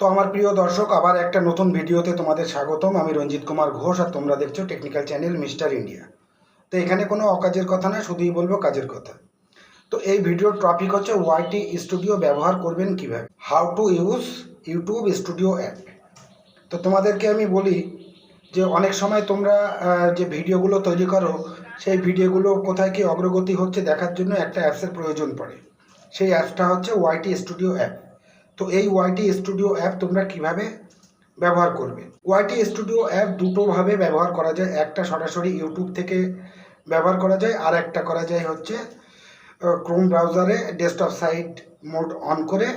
তো আমার প্রিয় দর্শক, আবার একটা নতুন ভিডিওতে তোমাদের স্বাগতম। আমি রঞ্জিত কুমার ঘোষ আর তোমরা দেখছ টেকনিক্যাল চ্যানেল মিস্টার ইন্ডিয়া তো এখানে কোনো অকাজের কথা না, শুধুই বলব কাজের কথা। তো এই ভিডিওর টপিক হচ্ছে ওয়াইটি স্টুডিও ব্যবহার করবেন কীভাবে? How to use YouTube studio app তো তোমাদেরকে আমি বলি যে অনেক সময় তোমরা যে ভিডিওগুলো তৈরি করো, সেই ভিডিওগুলো কোথায় কি অগ্রগতি হচ্ছে দেখার জন্য একটা অ্যাপসের প্রয়োজন পড়ে। সেই অ্যাপসটা হচ্ছে ওয়াইটি স্টুডিও অ্যাপ তো এই ওয়াইটি স্টুডিও অ্যাপ তোমরা কীভাবে ব্যবহার করবে? ওয়াইটি স্টুডিও অ্যাপ দুটোভাবে ব্যবহার করা যায়। একটা সরাসরি ইউটিউব থেকে ব্যবহার করা যায়, আর একটা করা যায় হচ্ছে ক্রোম ব্রাউজারে ডেস্কটপ সাইট মোড অন করে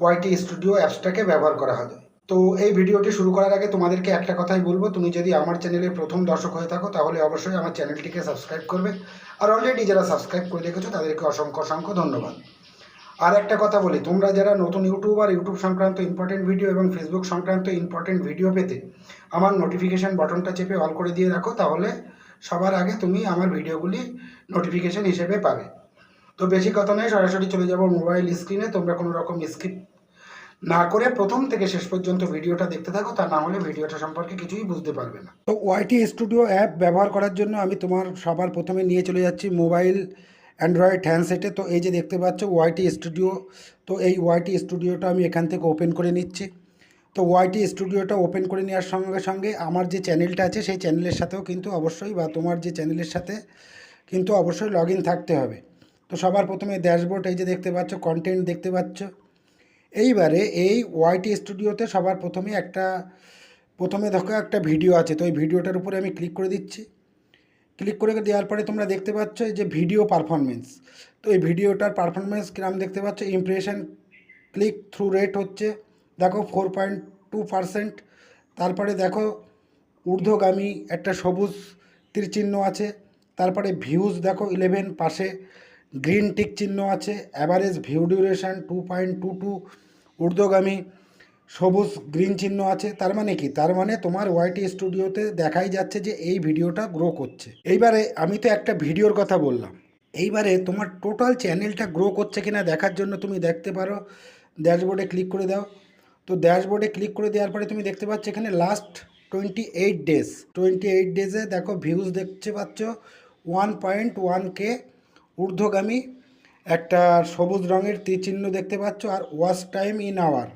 ওয়াইটি স্টুডিও অ্যাপসটাকে ব্যবহার করা হবে তো এই ভিডিওটি শুরু করার আগে তোমাদেরকে একটা কথাই বলব। তুমি যদি আমার চ্যানেলের প্রথম দর্শক হয়ে থাকো, তাহলে অবশ্যই আমার চ্যানেলটিকে সাবস্ক্রাইব করবে। আর অলরেডি যারা সাবস্ক্রাইব করে রেখেছো, তাদেরকে অসংখ্য অসংখ্য ধন্যবাদ। আর একটা কথা বলি, তোমরা যারা নতুন ইউটিউব আর ইউটিউব সংক্রান্ত ইম্পর্টেন্ট ভিডিও এবং ফেসবুক সংক্রান্ত ইম্পর্টেন্ট ভিডিও পেতে আমার নোটিফিকেশান বাটনটা চেপে অল করে দিয়ে রাখো, তাহলে সবার আগে তুমি আমার ভিডিওগুলি নোটিফিকেশান হিসেবে পাবে। তো বেশি কথা নয়, সরাসরি চলে যাব মোবাইল স্ক্রিনে তোমরা কোনো রকম স্কিপ না করে প্রথম থেকে শেষ পর্যন্ত ভিডিওটা দেখতে থাকো, তা না হলে ভিডিওটা সম্পর্কে কিছুই বুঝতে পারবে না। তো ওয়াইটি স্টুডিও অ্যাপ ব্যবহার করার জন্য আমি তোমার সবার প্রথমে নিয়ে চলে যাচ্ছি মোবাইল অ্যান্ড্রয়েড হ্যান্ডসেটে তো এই যে দেখতে পাচ্ছ ওয়াইটি স্টুডিও তো এই ওয়াইটি স্টুডিওটা আমি এখান থেকে ওপেন করে নিচ্ছি। তো ওয়াইটি স্টুডিওটা ওপেন করে নেওয়ার সঙ্গে সঙ্গে আমার যে চ্যানেলটা আছে, সেই চ্যানেলের সাথেও কিন্তু অবশ্যই বা তোমার যে চ্যানেলের সাথে কিন্তু অবশ্যই লগ থাকতে হবে। তো সবার প্রথমে ড্যাশবোর্ড এই যে দেখতে পাচ্ছ কন্টেন্ট দেখতে পাচ্ছ। এইবারে এই ওয়াইটি স্টুডিওতে সবার প্রথমে একটা, প্রথমে দেখো একটা ভিডিও আছে। তো এই ভিডিওটার উপরে আমি ক্লিক করে দিচ্ছি। ক্লিক করে দেওয়ার পরে তোমরা দেখতে পাচ্ছ যে ভিডিও পারফরমেন্স তো এই ভিডিওটার পারফরমেন্স কিরম দেখতে পাচ্ছ? ইমপ্রেশন ক্লিক থ্রু রেট হচ্ছে, দেখো ফোর পয়েন্ট টু পারসেন্ট। তারপরে দেখো ঊর্ধ্বগামী একটা সবুজ তীর চিহ্ন আছে। তারপরে ভিউজ দেখো ইলেভেন, পাশে গ্রিন টিক চিহ্ন আছে। Average view duration two point two two, ঊর্ধ্বগামী। সবুজ গ্রিন চিহ্ন আছে, তার মানে কি? তার মানে তোমার ওয়াইটি স্টুডিওতে দেখাই যাচ্ছে যে এই ভিডিওটা গ্রো করছে। এইবারে আমি তো একটা ভিডিওর কথা বললাম। এইবারে তোমার টোটাল চ্যানেলটা গ্রো করছে কিনা দেখার জন্য তুমি দেখতে পারো। ড্যাশবোর্ডে ক্লিক করে দাও। তো ড্যাশবোর্ডে ক্লিক করে দেওয়ার পরে তুমি দেখতে পাচ্ছ এখানে last twenty eight days twenty eight ডেজে দেখো ভিউজ দেখতে পাচ্ছ। ওয়ান পয়েন্ট ওয়ান কে ঊর্ধ্বগামী একটা সবুজ রঙের তীরচিহ্ন দেখতে পাচ্ছ। আর ওয়াচ টাইম ইন আওয়ার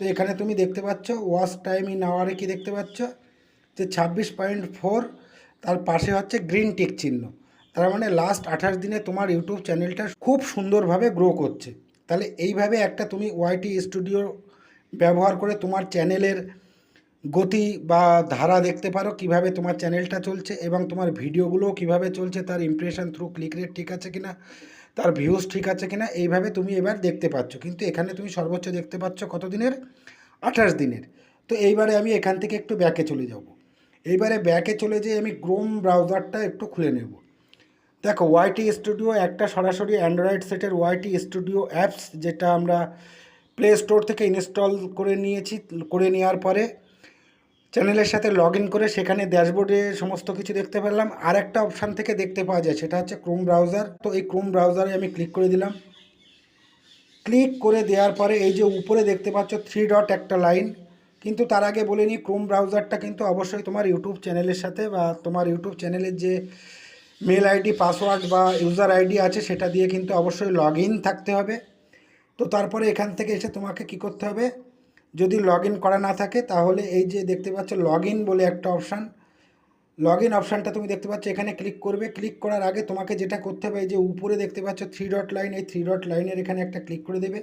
তো এখানে তুমি দেখতে পাচ্ছ ওয়াচ টাইম ইন আওয়ারে কি দেখতে পাচ্ছ? যে ছাব্বিশ পয়েন্ট ফোর তার পাশে হচ্ছে গ্রিন টিক চিহ্ন। তার মানে লাস্ট আঠাশ দিনে তোমার ইউটিউব চ্যানেলটা খুব সুন্দরভাবে গ্রো করছে। তাহলে এইভাবে একটা তুমি ওয়াইটি স্টুডিও ব্যবহার করে তোমার চ্যানেলের গতি বা ধারা দেখতে পারো, কীভাবে তোমার চ্যানেলটা চলছে এবং তোমার ভিডিওগুলোও কীভাবে চলছে, তার ইমপ্রেশন থ্রু ক্লিক রেট ঠিক আছে কিনা? তার ভিউজ ঠিক আছে কিনা, এইভাবে তুমি এবার দেখতে পাচ্ছ। কিন্তু এখানে তুমি সর্বোচ্চ দেখতে পাচ্ছ কত দিনের আঠাশ দিনের। তো এইবারে আমি এখান থেকে একটু ব্যাকে চলে যাব। এইবারে ব্যাকে চলে যেয়ে আমি ক্রোম ব্রাউজারটা একটু খুলে নেব। দেখো ওয়াইটি স্টুডিও একটা সরাসরি অ্যান্ড্রয়েড সেটের ওয়াইটি স্টুডিও অ্যাপস যেটা আমরা প্লে স্টোর থেকে ইনস্টল করে নিয়েছি, করে নেওয়ার পরে চ্যানেলের সাথে লগ ইন করে সেখানে ড্যাশবোর্ডে সমস্ত কিছু দেখতে পেলাম। আর একটা অপশান থেকে দেখতে পাওয়া যায়, সেটা হচ্ছে ক্রোম ব্রাউজার তো এই ক্রোম ব্রাউজারে আমি ক্লিক করে দিলাম। ক্লিক করে দেওয়ার পরে এই যে উপরে দেখতে পাচ্ছ থ্রি ডট একটা লাইন কিন্তু তার আগে বলে নিই ক্রোম ব্রাউজারটা কিন্তু অবশ্যই তোমার ইউটিউব চ্যানেলের সাথে বা তোমার ইউটিউব চ্যানেলের যে মেল আইডি পাসওয়ার্ড বা ইউজার আইডি আছে, সেটা দিয়ে কিন্তু অবশ্যই লগ থাকতে হবে। তো তারপরে এখান থেকে এসে তোমাকে কি করতে হবে? যদি লগ করা না থাকে, তাহলে এই যে দেখতে পাচ্ছ লগ বলে একটা অপশান লগ ইন অপশানটা তুমি দেখতে পাচ্ছ, এখানে ক্লিক করবে। ক্লিক করার আগে তোমাকে যেটা করতে হবে, এই যে উপরে দেখতে পাচ্ছ থ্রি ডট লাইন এই থ্রি ডট লাইনের এখানে একটা ক্লিক করে দেবে।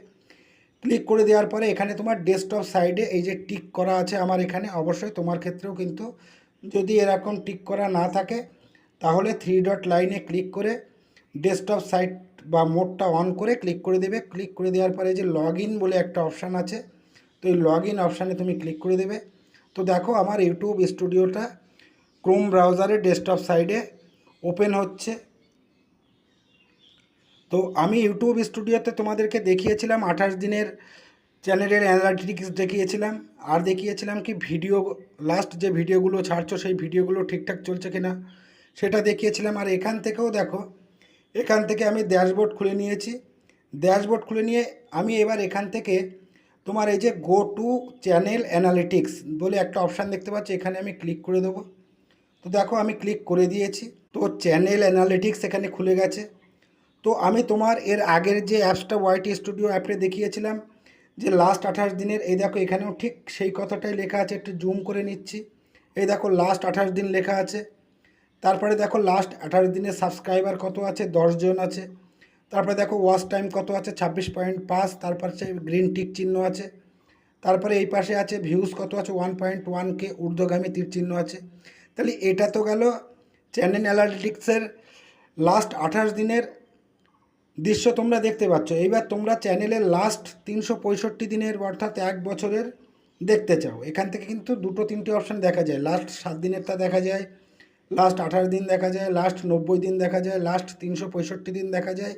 ক্লিক করে দেওয়ার পরে এখানে তোমার ডেস্কটপ সাইডে এই যে টিক করা আছে আমার এখানে, অবশ্যই তোমার ক্ষেত্রেও কিন্তু যদি এরকম টিক করা না থাকে, তাহলে থ্রি ডট লাইনে ক্লিক করে ডেস্কটপ সাইট বা মোডটা অন করে ক্লিক করে দেবে। ক্লিক করে দেওয়ার পরে যে লগ বলে একটা অপশান আছে। তো এই লগ ইন অপশানে তুমি ক্লিক করে দেবে। তো দেখো আমার ইউটিউব স্টুডিওটা ক্রোম ব্রাউজারে ডেস্কটপ সাইডে ওপেন হচ্ছে। তো আমি ইউটিউব স্টুডিওতে তোমাদেরকে দেখিয়েছিলাম, আঠাশ দিনের চ্যানেলের অ্যানালিটিক্স দেখিয়েছিলাম। আর দেখিয়েছিলাম কি ভিডিও লাস্ট যে ভিডিওগুলো ছাড়ছো, সেই ভিডিওগুলো ঠিকঠাক চলছে কিনা সেটা দেখিয়েছিলাম। আর এখান থেকেও দেখো, এখান থেকে আমি ড্যাশবোর্ড খুলে নিয়েছি। ড্যাশবোর্ড খুলে নিয়ে আমি এবার এখান থেকে তোমার এই যে গো টু চ্যানেল অ্যানালিটিক্স বলে একটা অপশান দেখতে পাচ্ছি, এখানে আমি ক্লিক করে দেবো। তো দেখো আমি ক্লিক করে দিয়েছি, তো চ্যানেল অ্যানালিটিক্স এখানে খুলে গেছে। তো আমি তোমার এর আগের যে অ্যাপসটা ওয়াইটি স্টুডিও অ্যাপে দেখিয়েছিলাম, যে লাস্ট আঠাশ দিনের, এই দেখো এখানেও ঠিক সেই কথাটাই লেখা আছে, একটু জুম করে নিচ্ছি। এই দেখো লাস্ট আঠাশ দিন লেখা আছে। তারপরে দেখো লাস্ট আঠাশ দিনের সাবস্ক্রাইবার কত আছে? দশজন আছে। তারপরে দেখো ওয়াচ টাইম কত আছে? ছাব্বিশ পয়েন্ট পাঁচ, তারপর সে গ্রিন টিক চিহ্ন আছে। তারপরে এই পাশে আছে ভিউজ কত আছে? ওয়ান পয়েন্ট ওয়ান কে ঊর্ধ্বগামী তীর চিহ্ন আছে। তাহলে এটা তো গেল চ্যানেল অ্যানালিটিক্সের লাস্ট আঠাশ দিনের দৃশ্য তোমরা দেখতে পাচ্ছ। এইবার তোমরা চ্যানেলের লাস্ট তিনশো পঁয়ষট্টি দিনের অর্থাৎ এক বছরের দেখতে চাও। এখান থেকে কিন্তু দুটো তিনটে অপশান দেখা যায়। লাস্ট সাত দিনেরটা দেখা যায়। লাস্ট আঠাশ দিন দেখা যায় লাস্ট নব্বই দিন দেখা যায় লাস্ট তিনশো পঁয়ষট্টি দিন দেখা যায়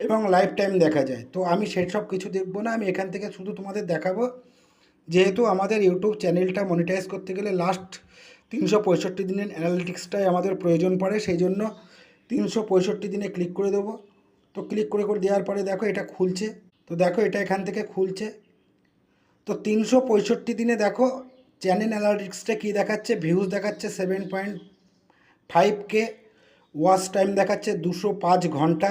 এবং লাইফ টাইম দেখা যায়। তো আমি সেসব কিছু দেখব না, আমি এখান থেকে শুধু তোমাদের দেখাবো। যেহেতু আমাদের ইউটিউব চ্যানেলটা মনিটাইজ করতে গেলে লাস্ট তিনশো পঁয়ষট্টি দিনের অ্যানালিটিক্সটাই আমাদের প্রয়োজন পড়ে, সেই জন্য তিনশো পঁয়ষট্টি দিনে ক্লিক করে দেবো। তো ক্লিক করে করে দেওয়ার পরে দেখো এটা খুলছে। তো দেখো এটা এখান থেকে খুলছে। তো তিনশো পঁয়ষট্টি দিনে দেখো চ্যানেল অ্যানালিটিক্সটা কী দেখাচ্ছে ভিউজ দেখাচ্ছে seven point five K watch time দেখাচ্ছে দুশো পাঁচ ঘণ্টা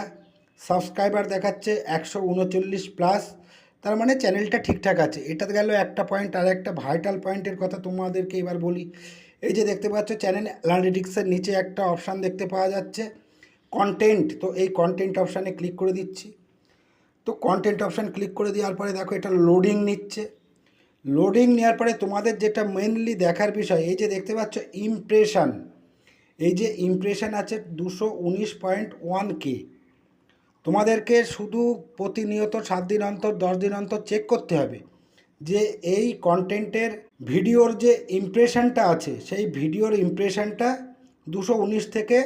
সাবস্ক্রাইবার দেখাচ্ছে একশো উনচল্লিশ প্লাস তার মানে চ্যানেলটা ঠিকঠাক আছে। এটা গেল একটা পয়েন্ট আর একটা ভাইটাল পয়েন্টের কথা তোমাদেরকে এবার বলি। এই যে দেখতে পাচ্ছ চ্যানেল অ্যানালিটিক্সের নিচে একটা অপশান দেখতে পাওয়া যাচ্ছে কন্টেন্ট তো এই কন্টেন্ট অপশানে ক্লিক করে দিচ্ছি। তো কন্টেন্ট অপশান ক্লিক করে দেওয়ার পরে দেখো এটা লোডিং নিচ্ছে। লোডিং নেওয়ার পরে তোমাদের যেটা মেনলি দেখার বিষয়, এই যে দেখতে পাচ্ছ ইমপ্রেশন এই যে ইমপ্রেশন আছে দুশো উনিশ পয়েন্ট ওয়ান কে তোমাদেরকে শুধু প্রতিনিয়ত সাত দিন অন্তর, দশ দিন অন্তর চেক করতে হবে যে এই কন্টেন্টের ভিডিওর যে ইমপ্রেশনটা আছে, সেই ভিডিওর ইমপ্রেশনটা দুশো উনিশ থেকে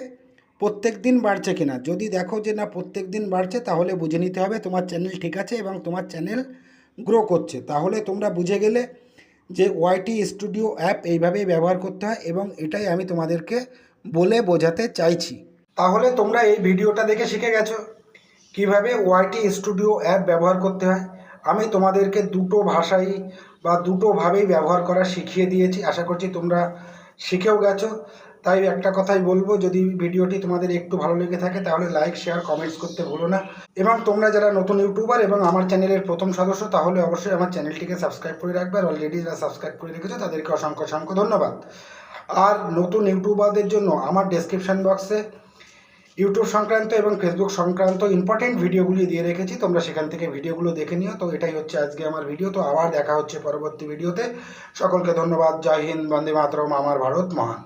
প্রত্যেক দিন বাড়ছে কিনা। যদি দেখো যে না প্রত্যেক দিন বাড়ছে, তাহলে বুঝে নিতে হবে তোমার চ্যানেল ঠিক আছে এবং তোমার চ্যানেল গ্রো করছে। তাহলে তোমরা বুঝে গেলে যে ওয়াইটি স্টুডিও অ্যাপ এইভাবেই ব্যবহার করতে হয় এবং এটাই আমি তোমাদেরকে বলে বোঝাতে চাইছি। তাহলে তোমরা এই ভিডিওটা দেখে শিখে গেছো কীভাবে ওয়াইটি স্টুডিও অ্যাপ ব্যবহার করতে হয়। আমি তোমাদেরকে দুটো ভাষাই বা দুটোভাবেই ব্যবহার করা শিখিয়ে দিয়েছি। আশা করছি তোমরা শিখেও গেছো। তাই একটা কথাই বলব, যদি ভিডিওটি তোমাদের একটু ভালো লেগে থাকে তাহলে লাইক শেয়ার কমেন্টস করতে ভুলো না। এবং তোমরা যারা নতুন ইউটিউবার এবং আমার চ্যানেলের প্রথম সদস্য, তাহলে অবশ্যই আমার চ্যানেলটিকে সাবস্ক্রাইব করে রাখবে। আর অলরেডি যারা সাবস্ক্রাইব করে রেখেছো, তাদেরকে অসংখ্য অসংখ্য ধন্যবাদ। আর নতুন ইউটিউবারদের জন্য আমার ডেসক্রিপশন বক্সে ইউটিউব সংক্রান্ত এবং ফেসবুক সংক্রান্ত ইম্পর্টেন্ট ভিডিওগুলি দিয়ে রেখেছি। তোমরা সেখান থেকে ভিডিওগুলো দেখে নিও। তো এটাই হচ্ছে আজকে আমার ভিডিও তো আবার দেখা হচ্ছে পরবর্তী ভিডিওতে সকলকে ধন্যবাদ। জয় হিন্দ। বন্দে মাতরম। আমার ভারত মহান।